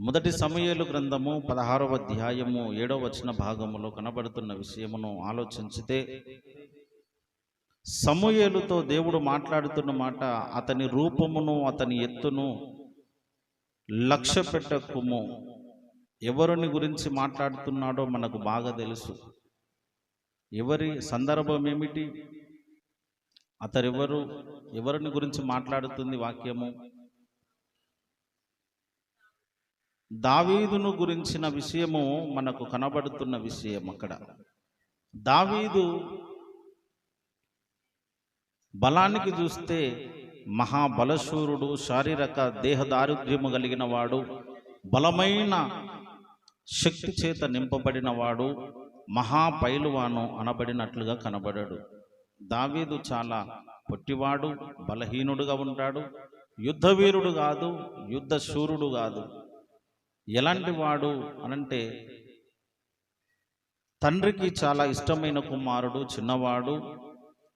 మొదటి సమయలు గ్రంథము పదహారవ అధ్యాయము ఏడవ వచన భాగములో కనబడుతున్న విషయమును ఆలోచించితే సమూయేలుతో దేవుడు మాట్లాడుతున్న మాట అతని రూపమును అతని ఎత్తును లక్ష్య పెట్టకుము. ఎవరిని గురించి మాట్లాడుతున్నాడో మనకు బాగా తెలుసు. ఎవరి సందర్భం ఏమిటి? అతరెవరు? ఎవరిని గురించి మాట్లాడుతుంది వాక్యము? దావీదును గురించిన విషయము మనకు కనబడుతున్న విషయం అక్కడ. దావీదు బలానికి చూస్తే మహాబలశూరుడు శారీరక దేహదారుద్ర్యము కలిగిన వాడు బలమైన శక్తి చేత నింపబడిన వాడు మహాపైలువాను అనబడినట్లుగా కనబడాడు. దావీదు చాలా పొట్టివాడు బలహీనుడుగా ఉంటాడు యుద్ధవీరుడు కాదు యుద్ధశూరుడు కాదు. ఎలాంటి వాడు అనంటే తండ్రికి చాలా ఇష్టమైన కుమారుడు చిన్నవాడు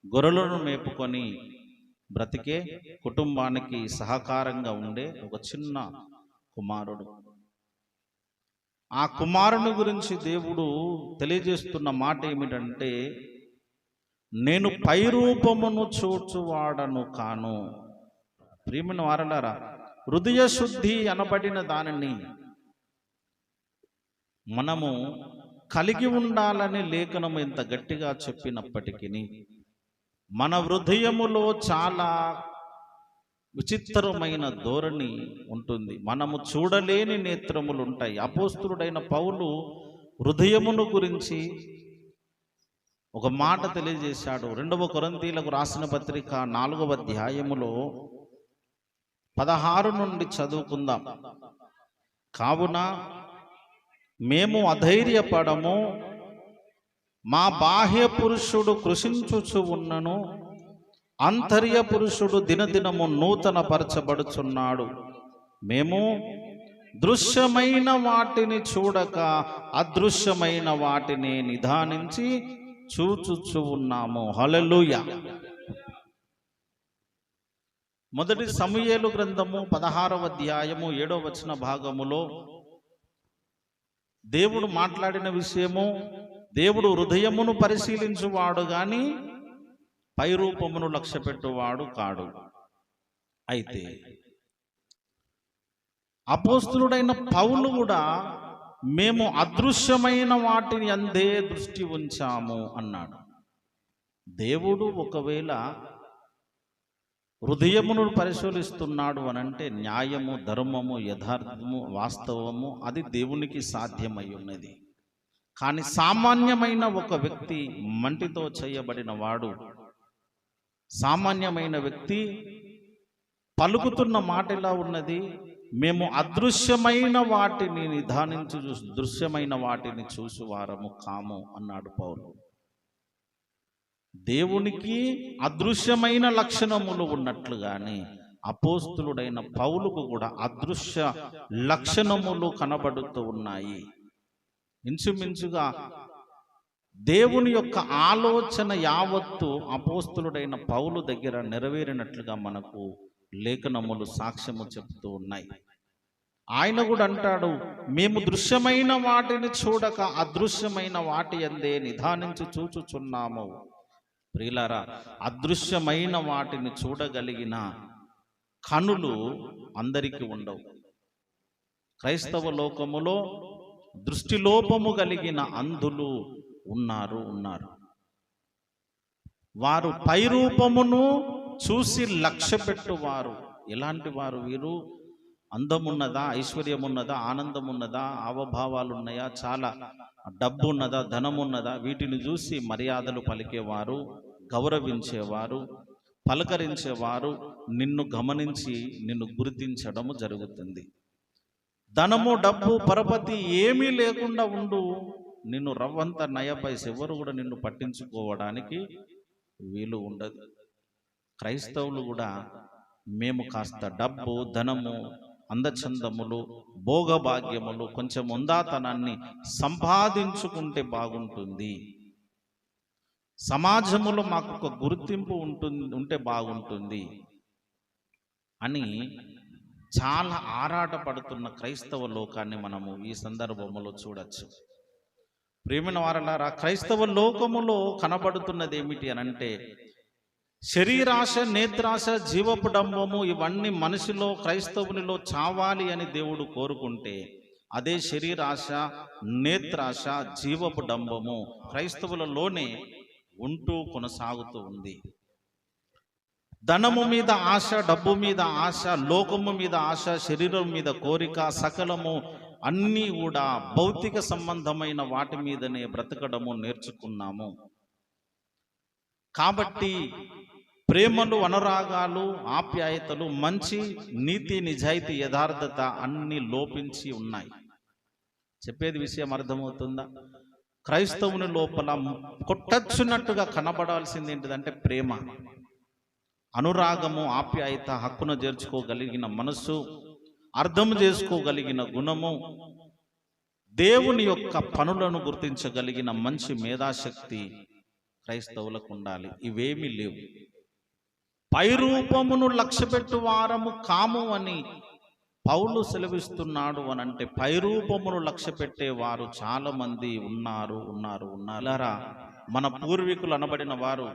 గొర్రెలను మేపుకొని బ్రతికే కుటుంబానికి సహకారంగా ఉండే ఒక చిన్న కుమారుడు. ఆ కుమారుని గురించి దేవుడు తెలియజేస్తున్న మాట ఏమిటంటే నేను పైరూపమును చూచువాడను కాను. ప్రియమైన వారలారా హృదయ శుద్ధి అనబడిన దానిని మనము కలిగి ఉండాలని లేఖనము ఎంత గట్టిగా చెప్పినప్పటికీ మన హృదయములో చాలా విచిత్రమైన ధోరణి ఉంటుంది. మనము చూడలేని నేత్రములు ఉంటాయి. అపోస్తుడైన పౌలు హృదయమును గురించి ఒక మాట తెలియజేశాడు. రెండవ కొరంతీలకు రాసిన పత్రిక నాలుగవ అధ్యాయములో పదహారు నుండి చదువుకుందాం. కావున మేము అధైర్యపడము. మా బాహ్య పురుషుడు కృషించుచు ఉన్నను. అంతర్య పురుషుడు దినదినము నూతన పరచబడుచున్నాడు మేము దృశ్యమైన వాటిని చూడక అదృశ్యమైన వాటిని నిదానించి చూచుచు ఉన్నాము. హలలుయ మొదటి సమయలు గ్రంథము పదహారవ అధ్యాయము ఏడవ వచన భాగములో దేవుడు మాట్లాడిన విషయము దేవుడు హృదయమును పరిశీలించువాడు గాని పైరూపమును లక్ష్య పెట్టువాడు కాడు. అయితే అపోస్తులుడైన పౌలు కూడా మేము అదృశ్యమైన వాటిని అందే దృష్టి ఉంచాము అన్నాడు. దేవుడు ఒకవేళ హృదయమును పరిశీలిస్తున్నాడు అని అంటే న్యాయము ధర్మము యథార్థము వాస్తవము అది దేవునికి సాధ్యమై ఉన్నది. కానీ సామాన్యమైన ఒక వ్యక్తి మంటితో చేయబడిన వాడు సామాన్యమైన వ్యక్తి పలుకుతున్న మాట ఎలా ఉన్నది? మేము అదృశ్యమైన వాటిని నిధానించు దృశ్యమైన వాటిని చూసి వారము కాము అన్నాడు పౌరులు దేవునికి అదృశ్యమైన లక్షణములు ఉన్నట్లుగానే అపోస్తులుడైన పౌలుకు కూడా అదృశ్య లక్షణములు కనబడుతూ ఉన్నాయి. ఇంచుమించుగా దేవుని యొక్క ఆలోచన యావత్తు అపోస్తులుడైన పౌలు దగ్గర నెరవేరినట్లుగా మనకు లేఖనములు సాక్ష్యము చెప్తూ ఉన్నాయి. ఆయన కూడా అంటాడు మేము దృశ్యమైన వాటిని చూడక అదృశ్యమైన వాటి అందే నిధానించి చూచుచున్నాము. ప్రియులారా అదృశ్యమైన వాటిని చూడగలిగిన కనులు అందరికీ ఉండవు. క్రైస్తవ లోకములో దృష్టిలోపము కలిగిన అంధులు ఉన్నారు ఉన్నారు. వారు పైరూపమును చూసి లక్ష్య పెట్టువారు ఎలాంటి వారు వీరు? అందమున్నదా ఐశ్వర్యం ఉన్నదా ఆనందం ఉన్నదా అవభావాలు ఉన్నాయా చాలా. డబ్బు ఉన్నదా ధనం ఉన్నదా వీటిని చూసి మర్యాదలు పలికేవారు గౌరవించేవారు పలకరించేవారు నిన్ను గమనించి నిన్ను గుర్తించడము జరుగుతుంది. ధనము డబ్బు పరపతి ఏమీ లేకుండా ఉండు. నిన్ను రవ్వంత నయపైసి ఎవరు కూడా నిన్ను పట్టించుకోవడానికి వీలు ఉండదు. క్రైస్తవులు కూడా మేము కాస్త డబ్బు ధనము అందచందములు భోగభాగ్యములు కొంచెం ఉందాతనాన్ని సంపాదించుకుంటే బాగుంటుంది. సమాజములో మాకు ఒక గుర్తింపు ఉంటుంది ఉంటే బాగుంటుంది అని చాలా ఆరాటపడుతున్న క్రైస్తవ లోకాన్ని మనము ఈ సందర్భంలో చూడొచ్చు. ప్రేమిన వారలారా క్రైస్తవ లోకములో కనబడుతున్నది ఏమిటి అని అంటే శరీరాశ నేత్రాశ జీవపు డంబము ఇవన్నీ మనిషిలో క్రైస్తవునిలో చావాలి అని దేవుడు కోరుకుంటే అదే శరీరాశ నేత్రాశ జీవపు డంబము క్రైస్తవులలోనే ఉంటూ కొనసాగుతూ ఉంది. ధనము మీద ఆశ డబ్బు మీద ఆశ లోకము మీద ఆశ శరీరం మీద కోరిక సకలము అన్నీ కూడా భౌతిక సంబంధమైన వాటి మీదనే బ్రతకడము నేర్చుకున్నాము. కాబట్టి ప్రేమలు అనురాగాలు ఆప్యాయతలు మంచి నీతి నిజాయితీ యథార్థత అన్ని లోపించి ఉన్నాయి. చెప్పేది విషయం అర్థమవుతుందా? క్రైస్తవుని లోపల కొట్టచ్చున్నట్టుగా కనబడాల్సింది ఏంటిదంటే ప్రేమ. అనురాగము ఆప్యాయత హక్కును చేర్చుకోగలిగిన మనస్సు అర్థం చేసుకోగలిగిన గుణము దేవుని యొక్క పనులను గుర్తించగలిగిన మంచి మేధాశక్తి క్రైస్తవులకు ఉండాలి. ఇవేమీ లేవు. పైరూపమును లక్ష్యపెట్టు వారము కాము అని పౌలు సెలవిస్తున్నాడు అని అంటే పైరూపమును లక్ష్యపెట్టే వారు చాలామంది ఉన్నారు ఉన్నారు ఉన్నారా. మన పూర్వీకులు అనబడిన వారు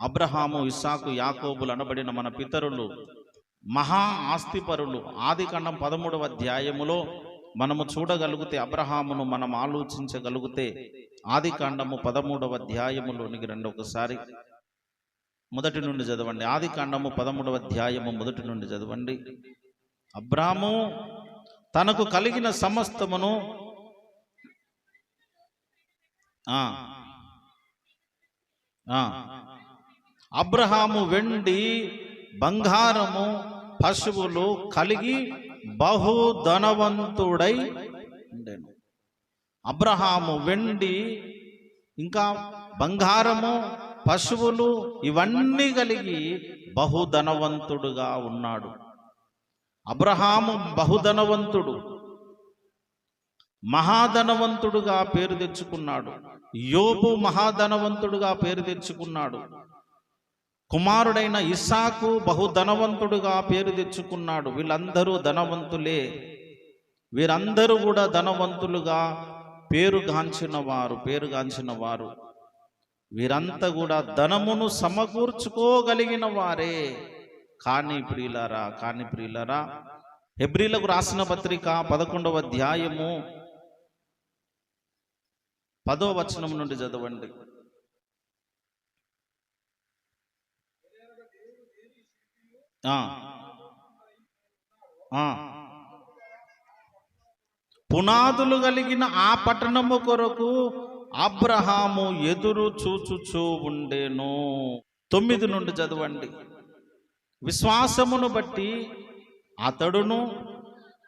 అబ్రహాము ఇస్సాకు యాకోబులు అనబడిన మన పితరులు మహా ఆస్తిపరులు ఆది కాండం పదమూడవ అధ్యాయములో మనము చూడగలిగితే అబ్రహామును మనం ఆలోచించగలిగితే ఆది కాండము పదమూడవ అధ్యాయములోనికి రెండొకసారి ఒకసారి. మొదటి నుండి చదవండి. ఆది కాండము పదమూడవ అధ్యాయము మొదటి నుండి చదవండి. అబ్రాము తనకు కలిగిన సమస్తమును అబ్రహాము వెండి బంగారము పశువులు కలిగి బహుధనవంతుడై ఉండేను. అబ్రహాము వెండి ఇంకా బంగారము పశువులు ఇవన్నీ కలిగి బహుధనవంతుడుగా ఉన్నాడు. అబ్రహాము బహుధనవంతుడు మహాధనవంతుడుగా పేరు తెచ్చుకున్నాడు. యోబు మహాధనవంతుడుగా పేరు తెచ్చుకున్నాడు. కుమారుడైన ఇసాకు బహుధనవంతుడుగా పేరు తెచ్చుకున్నాడు. వీళ్ళందరూ ధనవంతులే. వీరందరూ కూడా ధనవంతులుగా పేరుగాంచిన వారు పేరుగాంచిన వారు వీరంతా కూడా ధనమును సమకూర్చుకోగలిగిన వారే. కానీ ప్రియులరా కానీ ప్రియులరా హెబ్రిలకు రాసిన పత్రిక పదకొండవ అధ్యాయము పదో వచనం నుండి చదవండి. పునాదులు కలిగిన ఆ పట్టణము కొరకు అబ్రహాము ఎదురు చూచుచూ ఉండేను. తొమ్మిది నుండి చదవండి. విశ్వాసమును బట్టి అతడును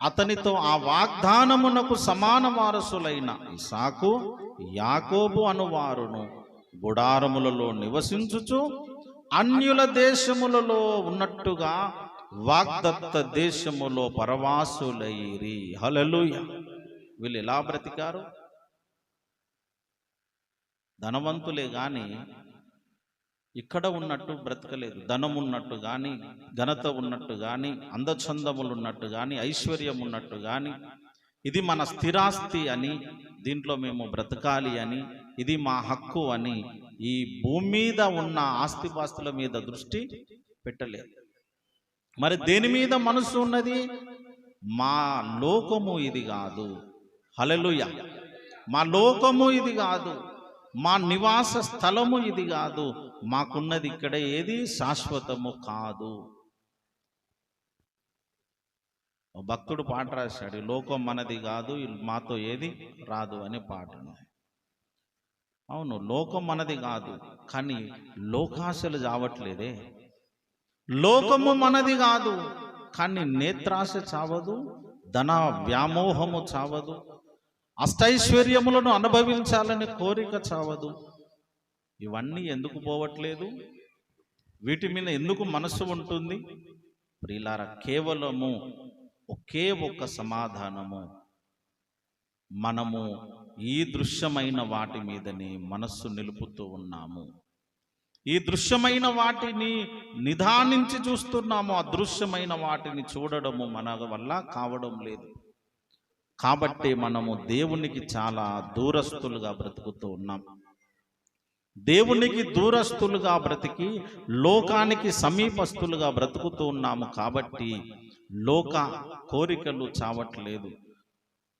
అతనితో ఆ వాగ్దానమునకు సమాన వారసులైన ఇసాకు యాకోబు అనువారును. గుడారములలో నివసించుచు అన్యుల దేశములలో ఉన్నట్టుగా వాగ్దత్త దేశములో పరవాసులైరి. హలలుయ వీళ్ళు ఎలా బ్రతికారు? ధనవంతులే గాని ఇక్కడ ఉన్నట్టు బ్రతకలేదు. ధనం ఉన్నట్టు కానీ ఘనత ఉన్నట్టు కానీ అందచందములు ఉన్నట్టు కానీ ఐశ్వర్యం ఉన్నట్టు కానీ ఇది మన స్థిరాస్తి అని దీంట్లో మేము బ్రతకాలి అని ఇది మా హక్కు అని ఈ భూమి మీద ఉన్న ఆస్తిపాస్తుల మీద దృష్టి పెట్టలేదు. మరి దేని మీద మనసు ఉన్నది? మా లోకము ఇది కాదు. హలలుయ మా లోకము ఇది కాదు. మా నివాస స్థలము ఇది కాదు. మాకున్నది ఇక్కడ ఏది శాశ్వతము కాదు. భక్తుడు పాట రాశాడు లోకం మనది కాదు మాతో ఏది రాదు అని పాటను అవును లోకం మనది కాదు కానీ లోకాశలు చావట్లేదే. లోకము మనది కాదు కానీ నేత్రాశ చావదు ధన వ్యామోహము చావదు. అష్టైశ్వర్యములను అనుభవించాలని కోరిక చావదు. ఇవన్నీ ఎందుకు పోవట్లేదు? వీటి మీద ఎందుకు మనస్సు ఉంటుంది? ప్రిలార కేవలము ఒకే ఒక్క సమాధానము. మనము ఈ దృశ్యమైన వాటి మీదనే మనస్సు నిలుపుతూ ఉన్నాము. ఈ దృశ్యమైన వాటిని నిదానించి చూస్తున్నాము. అదృశ్యమైన వాటిని చూడడము మన వల్ల కావడం లేదు. కాబట్టి మనము దేవునికి చాలా దూరస్తులుగా బ్రతుకుతూ ఉన్నాం. దేవునికి దూరస్తులుగా బ్రతికి లోకానికి సమీపస్తులుగా బ్రతుకుతూ ఉన్నాము కాబట్టి లోక కోరికలు చావట్లేదు.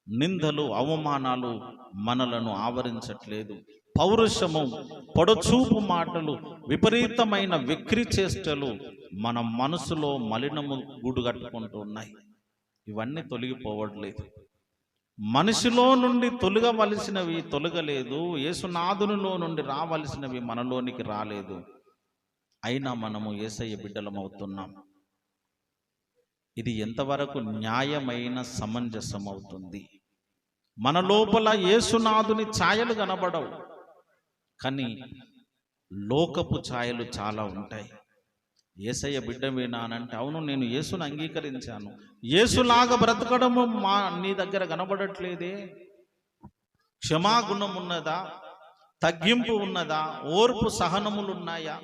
నిందలు అవమానాలు మనలను ఆవరించట్లేదు. పౌరుషము పొడచూపు మాటలు విపరీతమైన విక్రి చేష్టలు మన మనసులో మలినము గూడుగట్టుకుంటూ ఉన్నాయి. ఇవన్నీ తొలగిపోవట్లేదు. మనిషిలో నుండి తొలగవలసినవి తొలగలేదు యేసునాథునిలో నుండి రావలసినవి మనలోనికి రాలేదు. అయినా మనము ఏసయ్య బిడ్డలం అవుతున్నాం ఇది ఎంతవరకు న్యాయమైన సమంజసం అవుతుంది మన లోపల యేసునాథుని ఛాయలు కనబడవు. కానీ లోకపు ఛాయలు చాలా ఉంటాయి. ఏసయ్య బిడ్డమేనానంటే అవును నేను యేసును అంగీకరించాను. యేసులాగా బ్రతకడము మా నీ దగ్గర కనబడట్లేదే. క్షమాగుణం ఉన్నదా? తగ్గింపు ఉన్నదా? ఓర్పు సహనములు ఉన్నాయా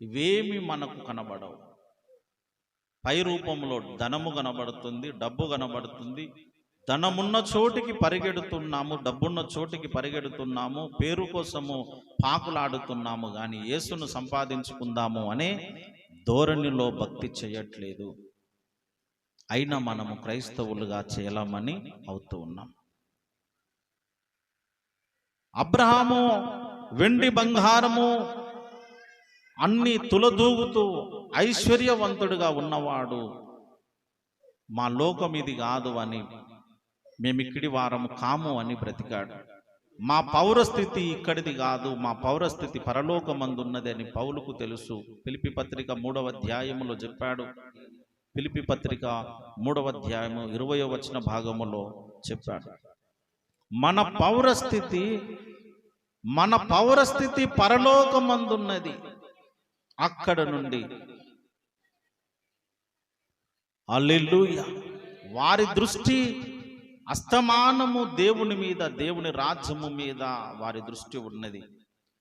ఇవేమి మనకు కనబడవు. పై రూపంలో ధనము కనబడుతుంది డబ్బు కనబడుతుంది ధనమున్న చోటికి పరిగెడుతున్నాము డబ్బున్న చోటికి పరిగెడుతున్నాము పేరు కోసము పాకులాడుతున్నాము కానీ యేసును సంపాదించుకుందాము అనే ధోరణిలో భక్తి చేయట్లేదు. అయినా మనము క్రైస్తవులుగా చేయలేమని అవుతూ ఉన్నాం. అబ్రహాము వెండి బంగారము అన్ని తులదూగుతూ ఐశ్వర్యవంతుడిగా ఉన్నవాడు మా లోకం ఇది కాదు అని మేమిక్కడి వారము కాము అని బ్రతికాడు. మా పౌరస్థితి ఇక్కడిది కాదు మా పౌరస్థితి పరలోకమందున్నది అని పౌలుకు తెలుసు. పిలిపి పత్రిక మూడవ అధ్యాయములో చెప్పాడు. పిలిపి పత్రిక మూడవ అధ్యాయము ఇరవయో వచన భాగములో చెప్పాడు. మన పౌరస్థితి మన పౌరస్థితి పరలోకమందున్నది. అక్కడ నుండి. అల్లెలుయ వారి దృష్టి అస్తమానము దేవుని మీద దేవుని రాజ్యము మీద వారి దృష్టి ఉన్నది.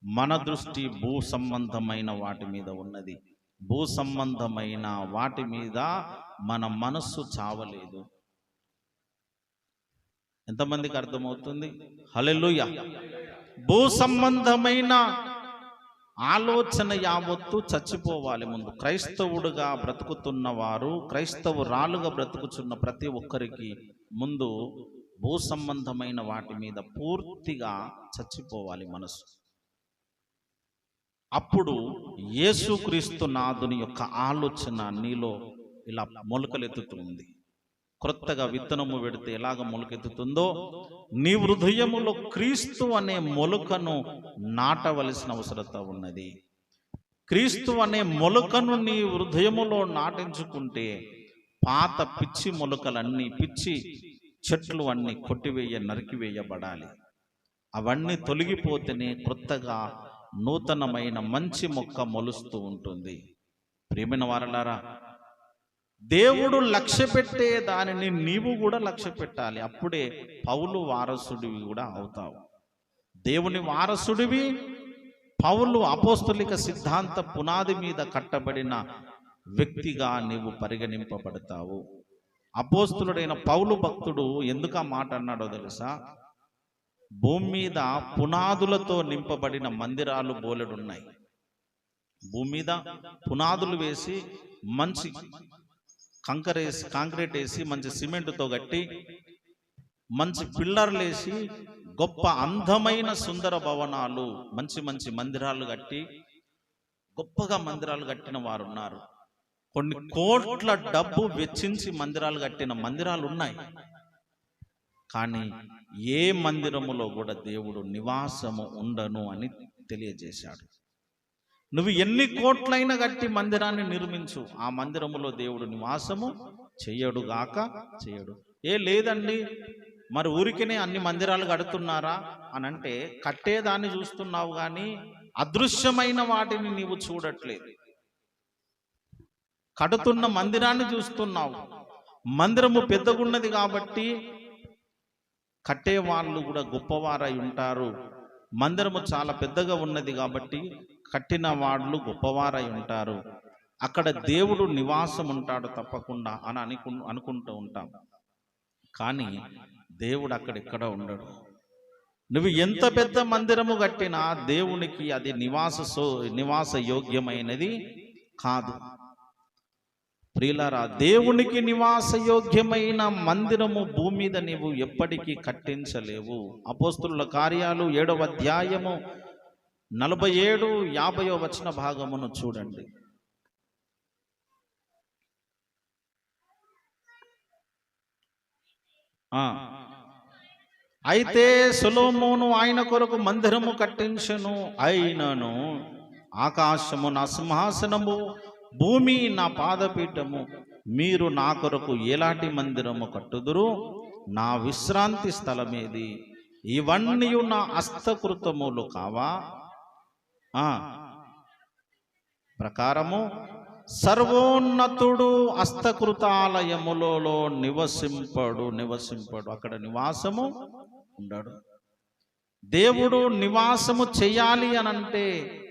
మన దృష్టి భూ సంబంధమైన వాటి మీద ఉన్నది. భూ సంబంధమైన వాటి మీద మన మనస్సు చావలేదు. ఎంతమందికి అర్థమవుతుంది? హలెలుయ భూ సంబంధమైన ఆలోచన యావత్తు చచ్చిపోవాలి ముందు. క్రైస్తవుడుగా బ్రతుకుతున్న వారు క్రైస్తవురాలుగా బ్రతుకుచున్న ప్రతి ఒక్కరికి ముందు భూ సంబంధమైన వాటి మీద పూర్తిగా చచ్చిపోవాలి మనసు. అప్పుడు యేసుక్రీస్తు నాదుని యొక్క ఆలోచన నీలో ఇలా మొలకలెత్తుతుంది. క్రొత్తగా విత్తనము పెడితే ఎలాగ మొలకెత్తుతుందో నీ హృదయములో క్రీస్తు అనే మొలకను నాటవలసిన అవసరత ఉన్నది. క్రీస్తు అనే మొలకను నీ హృదయములో నాటించుకుంటే పాత పిచ్చి మొలకలన్నీ పిచ్చి చెట్లు అన్నీ కొట్టివేయ నరికివేయబడాలి. అవన్నీ తొలగిపోతేనే క్రొత్తగా నూతనమైన మంచి మొక్క మొలుస్తూ ఉంటుంది. ప్రేమిన వారలారా దేవుడు లక్ష్య పెట్టే దానిని నీవు కూడా లక్ష్య పెట్టాలి. అప్పుడే పౌలు వారసుడివి కూడా అవుతావు. దేవుని వారసుడివి పౌలు అపోస్తులిక సిద్ధాంత పునాది మీద కట్టబడిన వ్యక్తిగా నీవు పరిగణింపబడతావు. అపోస్తులుడైన పౌలు భక్తుడు ఎందుకు ఆ మాట అన్నాడో తెలుసా? భూమి మీద పునాదులతో నింపబడిన మందిరాలు బోలెడున్నాయి. భూమి మీద పునాదులు వేసి మంచి కంకర వేసి కాంక్రీట్ వేసి మంచి సిమెంట్తో కట్టి మంచి పిల్లర్లు వేసి గొప్ప అందమైన సుందర భవనాలు మంచి మంచి మందిరాలు కట్టి గొప్పగా మందిరాలు కట్టిన వారు ఉన్నారు కొన్ని కోట్ల డబ్బు వెచ్చించి మందిరాలు కట్టిన మందిరాలు ఉన్నాయి కానీ ఏ మందిరములో కూడా దేవుడు నివాసము ఉండను అని తెలియజేశాడు. నువ్వు ఎన్ని కోట్లైనా కట్టి మందిరాన్ని నిర్మించు ఆ మందిరములో దేవుడు నివాసము చేయడు గాక చేయడు. ఏ లేదండి మరి ఊరికనే అన్ని మందిరాలు కడుతున్నారా అని అంటే కట్టేదాన్ని చూస్తున్నావు కానీ అదృశ్యమైన వాటిని నీవు చూడట్లేదు. కడుతున్న మందిరాన్ని చూస్తున్నావు. మందిరము పెద్దగున్నది కాబట్టి కట్టే వాళ్ళు కూడా గొప్పవారై ఉంటారు. మందిరము చాలా పెద్దగా ఉన్నది కాబట్టి కట్టిన వాళ్ళు గొప్పవారై ఉంటారు. అక్కడ దేవుడు నివాసం ఉంటాడు తప్పకుండా అని అనుకు అనుకుంటూ ఉంటాం. కానీ దేవుడు అక్కడెక్కడ ఉండడు. నువ్వు ఎంత పెద్ద మందిరము కట్టినా దేవునికి అది నివాస సో నివాస యోగ్యమైనది కాదు. ప్రియులారా దేవునికి నివాస యోగ్యమైన మందిరము భూమి మీద నీవు ఎప్పటికీ కట్టించలేవు. అపోస్తుల కార్యాలు ఏడవ అధ్యాయము నలభై ఏడు యాభయో వచన భాగమును చూడండి. అయితే సొలొమోను ఆయన కొరకు మందిరము కట్టించను అయినను ఆకాశము నా సింహాసనము భూమి నా పాదపీఠము. మీరు నా కొరకు ఎలాంటి మందిరము కట్టుదురు? నా విశ్రాంతి స్థలమేది. ఇవన్నీ నా హస్తకృతములు కావా? ప్రకారము సర్వోన్నతుడు హస్తకృతాలయములలో నివసింపడు నివసింపడు. అక్కడ నివాసము ఉండడు. దేవుడు నివాసము చేయాలి అనంటే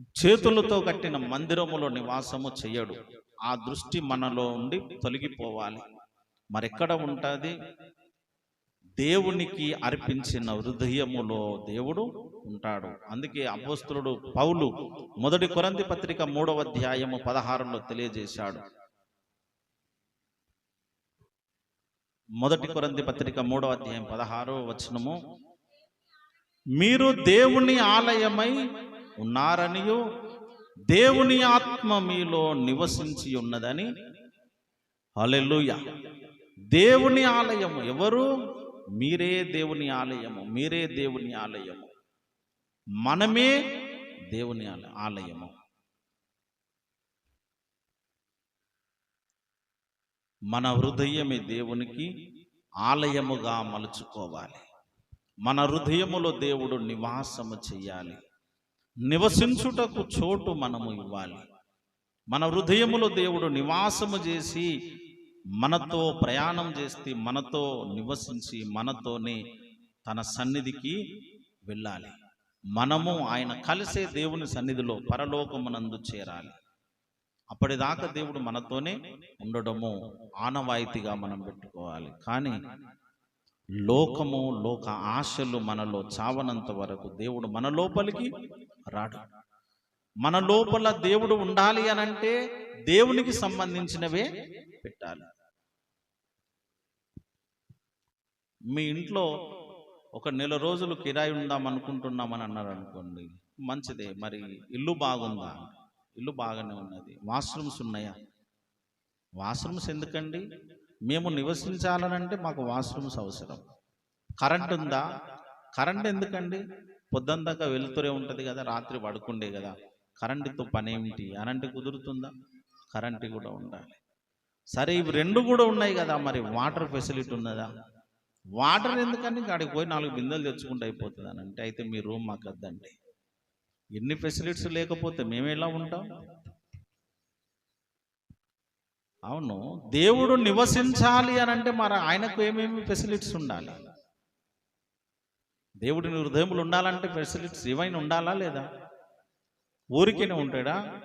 చేతులతో కట్టిన మందిరములో నివాసము చేయడు. ఆ దృష్టి మనలో ఉండి తొలగిపోవాలి. మరెక్కడ ఉంటుంది? దేవునికి అర్పించిన హృదయములో దేవుడు ఉంటాడు. అందుకే అపోస్తులుడు పౌలు మొదటి కొరంది పత్రిక మూడవ అధ్యాయము పదహారులో తెలియజేశాడు. మొదటి కొరంది పత్రిక మూడవ అధ్యాయం పదహారో వచనము మీరు దేవుని ఆలయమై ఉన్నారనియు దేవుని ఆత్మ మీలో నివసించి ఉన్నదని. అలెలుయ దేవుని ఆలయము ఎవరు? మీరే దేవుని ఆలయము మీరే దేవుని ఆలయము. మనమే దేవుని ఆలయము. మన హృదయమే దేవునికి ఆలయముగా మలుచుకోవాలి. మన హృదయములో దేవుడు నివాసము చేయాలి నివసించుటకు చోటు మనము ఇవ్వాలి. మన హృదయములో దేవుడు నివాసము చేసి మనతో ప్రయాణం చేస్తే మనతో నివసించి మనతోనే తన సన్నిధికి వెళ్ళాలి. మనము ఆయన కలిసే దేవుని సన్నిధిలో పరలోకమునందు చేరాలి. అప్పటిదాకా దేవుడు మనతోనే ఉండడము ఆనవాయితీగా మనం పెట్టుకోవాలి. కానీ లోకము లోక ఆశలు మనలో చావనంత వరకు దేవుడు మన లోపలికి రాడు. మన లోపల దేవుడు ఉండాలి అనంటే దేవునికి సంబంధించినవే పెట్టాలి. మీ ఇంట్లో ఒక నెల రోజులు కిరాయి ఉందాం అనుకుంటున్నామని అన్నారు అనుకోండి మంచిదే మరి ఇల్లు బాగుందా? ఇల్లు బాగానే ఉన్నది. వాష్రూమ్స్ ఉన్నాయా? వాష్రూమ్స్ ఎందుకండి? మేము నివసించాలనంటే మాకు వాష్రూమ్స్ అవసరం. కరెంట్ ఉందా? కరెంట్ ఎందుకండి? పొద్దుందాకా వెలుతురే ఉంటుంది కదా రాత్రి పడుకుండే కదా. కరెంటుతో పని ఏమిటి అనంటే కుదురుతుందా? కరెంటు కూడా ఉండాలి. సరే ఇవి రెండు కూడా ఉన్నాయి కదా మరి వాటర్ ఫెసిలిటీ ఉన్నదా? వాటర్ ఎందుకని కాడికి పోయి నాలుగు బిందెలు తెచ్చుకుంటే అయిపోతుంది అని అంటే అయితే మీ రూమ్ మాకు వద్దండి ఎన్ని ఫెసిలిటీస్ లేకపోతే మేము ఎలా ఉంటాం? అవును. దేవుడు నివసించాలి అని అంటే మరి ఆయనకు ఏమేమి ఫెసిలిటీస్ ఉండాలి? దేవుడిని హృదయములు ఉండాలంటే ఫెసిలిటీస్ ఏమైనా ఉండాలా లేదా? ఊరికేనే ఉంటాడా?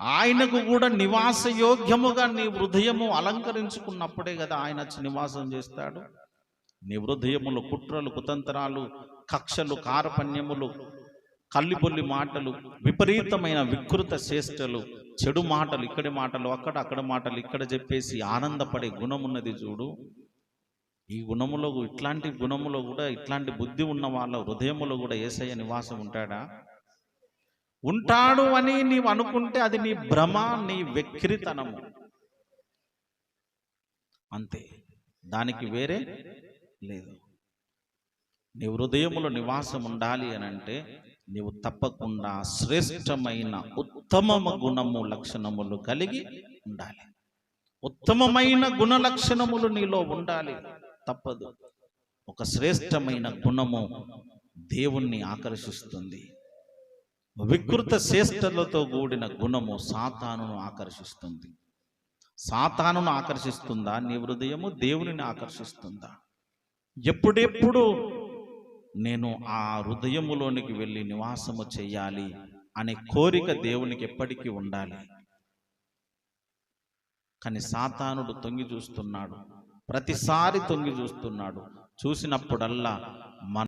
ఆయనకు కూడా నివాస యోగ్యముగా నీ హృదయము అలంకరించుకున్నప్పుడే కదా ఆయన వచ్చి నివాసం చేస్తాడు. నీ హృదయములు కుట్రలు కుతంత్రాలు కక్షలు కారపణ్యములు కల్లిబొల్లి మాటలు విపరీతమైన వికృత చేష్టలు చెడు మాటలు ఇక్కడి మాటలు అక్కడ అక్కడ మాటలు ఇక్కడ చెప్పేసి ఆనందపడే గుణం ఉన్నది చూడు. ఈ గుణములో ఇట్లాంటి గుణములో కూడా ఇట్లాంటి బుద్ధి ఉన్న వాళ్ళ హృదయములో కూడా ఏసయ్య నివాసం ఉంటాడా? ఉంటాడు అని నీవు అనుకుంటే అది నీ భ్రమ నీ వెక్రితనము అంతే. దానికి వేరే లేదు. నీ హృదయములో నివాసం ఉండాలి అని అంటే నీవు తప్పకుండా శ్రేష్టమైన ఉత్తమ గుణము లక్షణములు కలిగి ఉండాలి. ఉత్తమమైన గుణ లక్షణములు నీలో ఉండాలి. తప్పదు. ఒక శ్రేష్టమైన గుణము దేవుణ్ణి ఆకర్షిస్తుంది. వికృత శ్రేష్టలతో కూడిన గుణము సాతానును ఆకర్షిస్తుంది. సాతానును ఆకర్షిస్తుందా? నీ హృదయము దేవునిని ఆకర్షిస్తుందా? ఎప్పుడెప్పుడు నేను ఆ హృదయములోనికి వెళ్ళి నివాసము చేయాలి అనే కోరిక దేవునికి ఎప్పటికీ ఉండాలి. కానీ సాతానుడు తొంగి చూస్తున్నాడు. ప్రతిసారి తొంగి చూస్తున్నాడు. చూసినప్పుడల్లా